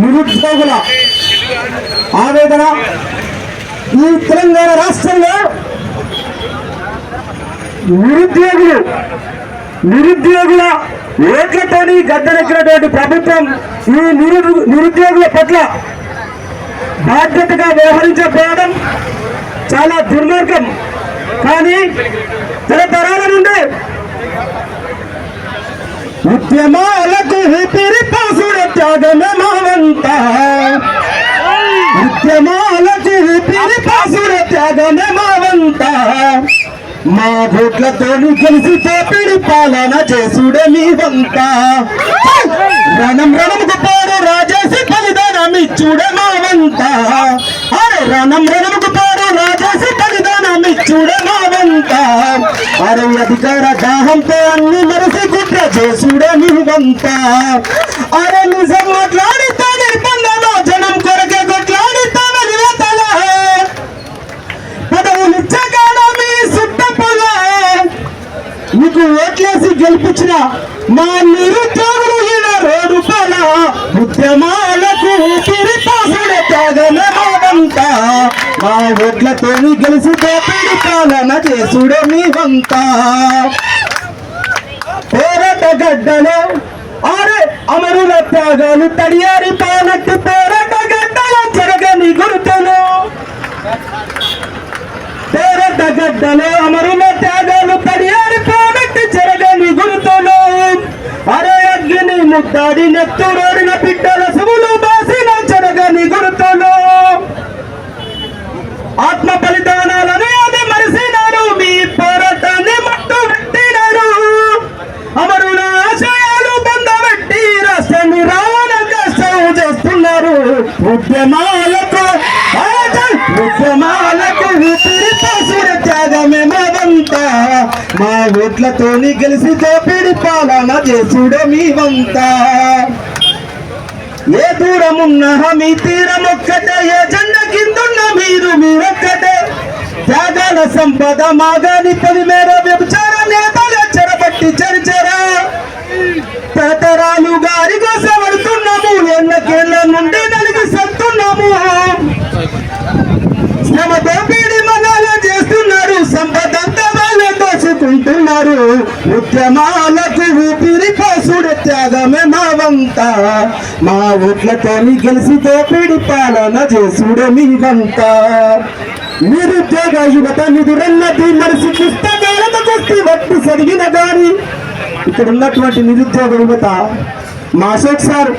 నిరుద్యోగుల ఆవేదన ఈ తెలంగాణ రాష్ట్రంలో నిరుద్యోగులు నిరుద్యోగుల ఓట్లతోని గద్దెనెక్కినటువంటి ప్రభుత్వం ఈ నిరు నిరుద్యోగుల పట్ల బాధ్యతగా వ్యవహరించకపోవడం చాలా దుర్మార్గం. కానీ తరతరాల నుండి ఉద్యమాలకు ఊపిరి పాసుడ త్యాగమే మావంత. ఉద్యమాలకు ఊపిరి పాసుడ త్యాగమే మావంత. మా ఓట్లతో కలిసి చేపిడి పాలన చేసుడే మీ వంత రణం రణముకు పోరు రాజేసి ఫలిదానం ఇచ్చుడే బలిదానం ఇచ్చుడే మావంత అధికార దాహంతో అన్ని మనసు కుట్ర చేసుడని వంత అరే నిజం మాట్లాడుతా నిర్బంధంలో జనం కొరకే కొట్లాడుతా వెలివేతల. పదవులిచ్చగాడ మీ సుట్టపల? నీకు ఓట్లేసి గెలిపించిన మా నిరుద్యోగులు ఈడ రోడ్డు పల. ఉద్యమాలకు పిరిపాసుడు మా ఓట్లతో గెలిసి దోపిడి పాలన చేసుడే మీవంతా పేరట గడ్డలో ఆరే అమరుల త్యాగాలు తడియారి పాలట్టు పేరట గడ్డలో జరగని గుర్తులు. పేరట గడ్డలో అమరుల త్యాగాలు తడియారి పాలట్టు జరగని గుర్తులు. అరే అగ్ని ముద్దాడి నెత్తురోడిన బిడ్డల ఉద్యమాలకు ఉద్యమాలకు ఊపిరి త్యాగమే మావంతా. మా ఓట్లతోని గెలిచి దోపిడి పాలన చేసుడే మీవంతా. ఏ దూరమున్న మీ తీరం ఒక్కటే ఏ జెండ కిందున్న మీరు మీరొక్కటే. త్యాగాల సంపద మాగాని పది మేర వ్యభిచార నేతల చెరబట్టి చరిచరా. తరతరాలు గారి కోసం పడుతున్నాము ఎన్నకేళ్ళ నుండి ఉద్యమాలకు ఊపిరి పోసుడు త్యాగమే మావంత మా ఓట్లతోని గెలిచి దోపిడి పాలన చేసుడే మీవంత నిరుద్యోగ యువత నిధురన్నది మనిషి పుస్తకాలతో కొట్టి వట్టు సరిగిన దారి. ఇక్కడ ఉన్నటువంటి నిరుద్యోగ యువత మా అశోక్ సార్